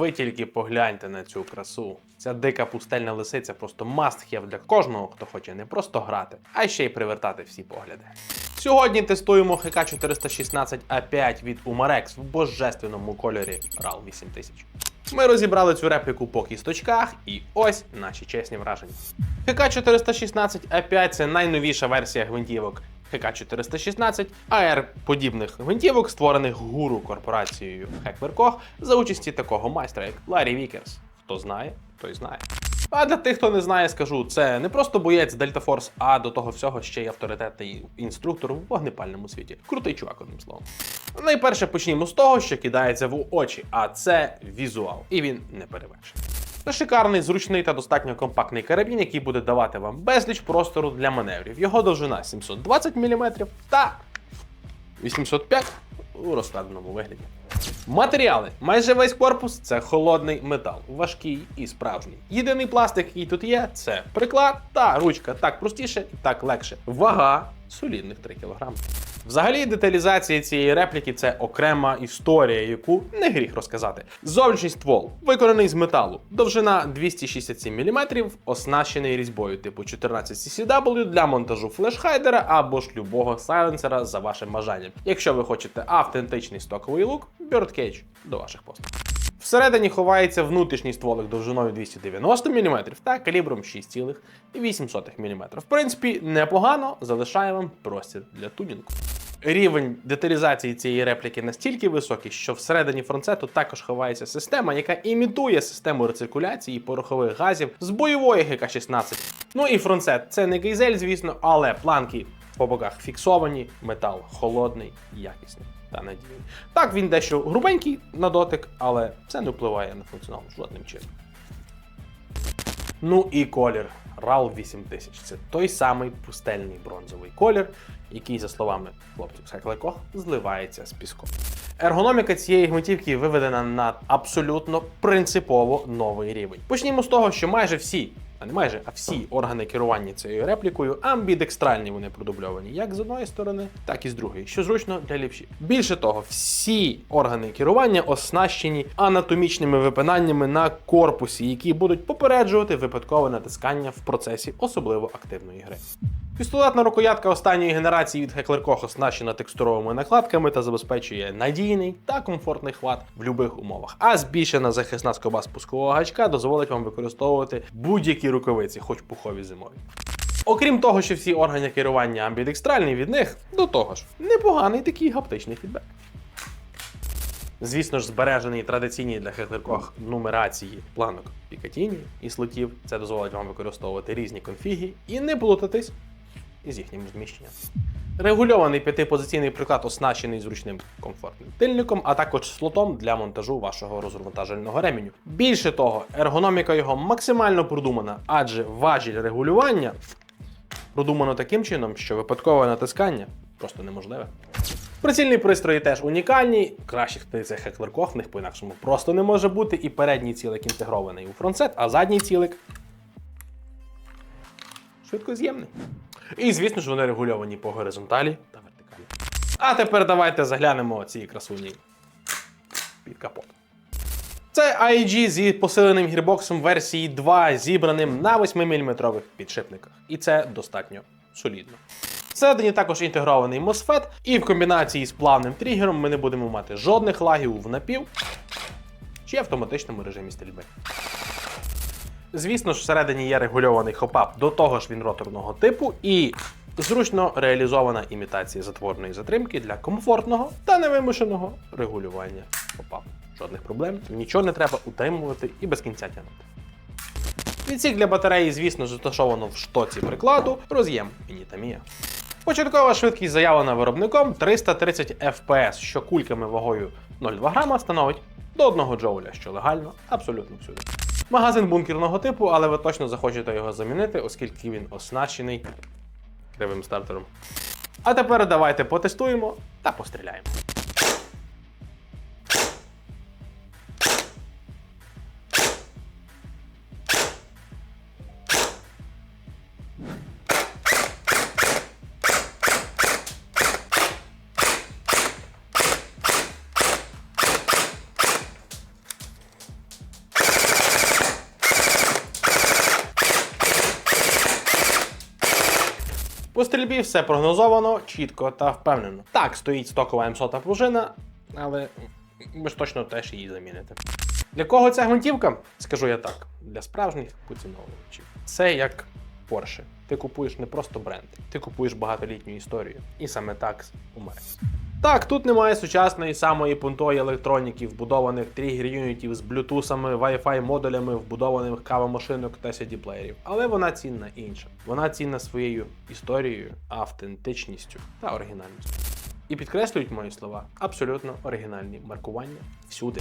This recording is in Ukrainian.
Ви тільки погляньте на цю красу. Ця дика пустельна лисиця просто must-have для кожного, хто хоче не просто грати, а ще й привертати всі погляди. Сьогодні тестуємо ХК 416 А5 від Umarex в божественному кольорі RAL 8000. Ми розібрали цю репліку по кісточках, і ось наші чесні враження. ХК 416 А5 це найновіша версія гвинтівок ХК 416 АР подібних гвинтівок, створених гуру корпорацією Heckler за участі такого майстра, як Ларі Вікерс. Хто знає, той знає. А для тих, хто не знає, скажу, це не просто боєць Delta Force, а до того всього ще й авторитетний інструктор в вогнепальному світі. Крутий чувак, одним словом. Найперше почнімо з того, що кидається в очі, а це візуал. І він не перевершений. Це шикарний, зручний та достатньо компактний карабін, який буде давати вам безліч простору для маневрів. Його довжина 720 мм та 805 у розкладеному вигляді. Матеріали. Майже весь корпус це холодний метал, важкий і справжній. Єдиний пластик, який тут є, це приклад та ручка. Так простіше і так легше. Вага солідних 3 кг. Взагалі, деталізація цієї репліки це окрема історія, яку не гріх розказати. Зовнішній ствол виконаний з металу, довжина 267 мм, оснащений різьбою типу 14 CCW для монтажу флешхайдера або ж любого сайленсера за вашим бажанням. Якщо ви хочете автентичний стоковий лук, Birdcage до ваших послуг. Всередині ховається внутрішній стволик довжиною 290 мм та калібром 6,8 мм. В принципі, непогано залишає вам простір для тунінгу. Рівень деталізації цієї репліки настільки високий, що всередині фронцету також ховається система, яка імітує систему рециркуляції порохових газів з бойової ГК-16. Ну і фронцет це не гейзель, звісно, але планки по боках фіксовані, метал холодний, якісний та надійний. Так, він дещо грубенький на дотик, але це не впливає на функціонал жодним чином. Ну і колір RAL 8000. Це той самий пустельний бронзовий колір, який, за словами хлопців з зливається з піском. Ергономіка цієї гвинтівки виведена на абсолютно принципово новий рівень. Почнімо з того, що майже всі, а не майже, а всі органи керування цією реплікою амбідекстральні вони продубльовані як з одної сторони, так і з другої, що зручно для лівші. Більше того, всі органи керування оснащені анатомічними випинаннями на корпусі, які будуть попереджувати випадкове натискання в процесі особливо активної гри. Пістолетна рукоятка останньої генерації від Heckler Koch оснащена текстуровими накладками та забезпечує надійний та комфортний хват в будь-яких умовах. А збільшена захисна скоба спускового гачка дозволить вам використовувати будь-які рукавиці, хоч пухові зимові. Окрім того, що всі органи керування амбідекстральні від них, до того ж, непоганий такий гаптичний фідбек. Звісно ж, збережений традиційні для Heckler нумерації планок Пікатіні і слотів. Це дозволить вам використовувати різні конфіги і не плутатись із їхнім зміщенням. Регульований п'ятипозиційний приклад оснащений зручним комфортним тильником, а також слотом для монтажу вашого розвантажального ременю. Більше того, ергономіка його максимально продумана, адже важіль регулювання продумано таким чином, що випадкове натискання просто неможливе. Прицільні пристрої теж унікальні. Кращих це Heckler в них по-інакшому просто не може бути. І передній цілик інтегрований у фронтсет, а задній цілик швидкоз'ємний. І, звісно ж, вони регульовані по горизонталі та вертикалі. А тепер давайте заглянемо ці красуні під капот. Це AEG зі посиленим гірбоксом версії 2, зібраним на 8-мм підшипниках. І це достатньо солідно. Всередині також інтегрований MOSFET, і в комбінації з плавним тригером ми не будемо мати жодних лагів в напів чи автоматичному режимі стрільби. Звісно ж, всередині є регульований хопап, до того ж він роторного типу, і зручно реалізована імітація затворної затримки для комфортного та невимушеного регулювання хопапу. Жодних проблем, нічого не треба утримувати і без кінця тягнути. Відсік для батареї, звісно, розташовано в штоці прикладу, роз'єм Initamiya. Початкова швидкість заявлена виробником 330 FPS, що кульками вагою 0,2 грама становить до 1 джоуля, що легально абсолютно всюди. Магазин бункерного типу, але ви точно захочете його замінити, оскільки він оснащений кривим стартером. А тепер давайте потестуємо та постріляємо. По стрільбі все прогнозовано, чітко та впевнено. Так, стоїть стокова М100 пружина, але ви ж точно теж її заміните. Для кого ця гвинтівка? Скажу я так: для справжніх поціновувачів. Це як Porsche. Ти купуєш не просто бренд, ти купуєш багатолітню історію. І саме так у мене. Так, тут немає сучасної самої пунтої електроніки, вбудованих тригер юнітів з блютусами, Wi-Fi модулями, вбудованих кавомашинок та CD-плеєрів. Але вона цінна інша. Вона цінна своєю історією, автентичністю та оригінальністю. І підкреслюють мої слова абсолютно оригінальні маркування всюди.